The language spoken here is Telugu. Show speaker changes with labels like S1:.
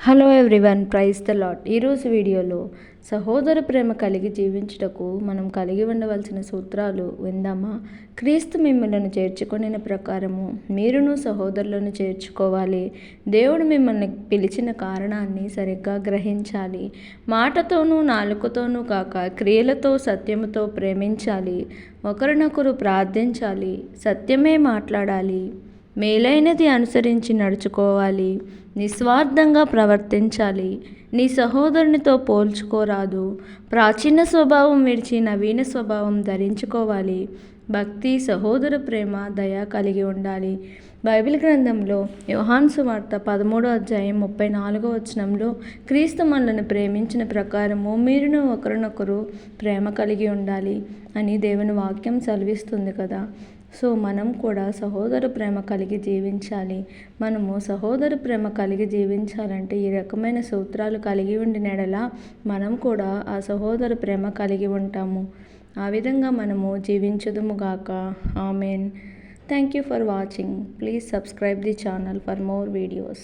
S1: Hello everyone praise the Lord ఈరోజు వీడియోలో సహోదర ప్రేమ కలిగి జీవించుటకు మనం కలిగి ఉండవలసిన సూత్రాలు విందామా? క్రీస్తు మిమ్మల్ని చేర్చుకొనిన ప్రకారము మీరును సహోదరులను చేర్చుకోవాలి. దేవుడు మిమ్మల్ని పిలిచిన కారణాన్ని సరిగ్గా గ్రహించాలి. మాటతోనూ నాలుకతోనూ కాక క్రియలతో సత్యముతో ప్రేమించాలి. ఒకరినొకరు ప్రార్థించాలి. సత్యమే మాట్లాడాలి. మేలైనది అనుసరించి నడుచుకోవాలి. నిస్వార్థంగా ప్రవర్తించాలి. నీ సహోదరునితో పోల్చుకోరాదు. ప్రాచీన స్వభావం విడిచి నవీన స్వభావం ధరించుకోవాలి. భక్తి సహోదర ప్రేమ దయ కలిగి ఉండాలి. బైబిల్ గ్రంథంలో యోహాన్సు వార్త పదమూడో అధ్యాయం ముప్పై నాలుగో వచనంలో క్రీస్తు మనలను ప్రేమించిన ప్రకారము మీరును ఒకరినొకరు ప్రేమ కలిగి ఉండాలి అని దేవుని వాక్యం సెలవిస్తుంది కదా. సో మనం కూడా సహోదర ప్రేమ కలిగి జీవించాలి. మనము సహోదర ప్రేమ కలిగి జీవించాలంటే ఈ రకమైన సూత్రాలు కలిగి ఉండిన మనం కూడా ఆ సహోదర ప్రేమ కలిగి ఉంటాము. ఆ విధంగా మనము జీవించదుము గాక. Amen. Thank you for watching please subscribe the channel for more videos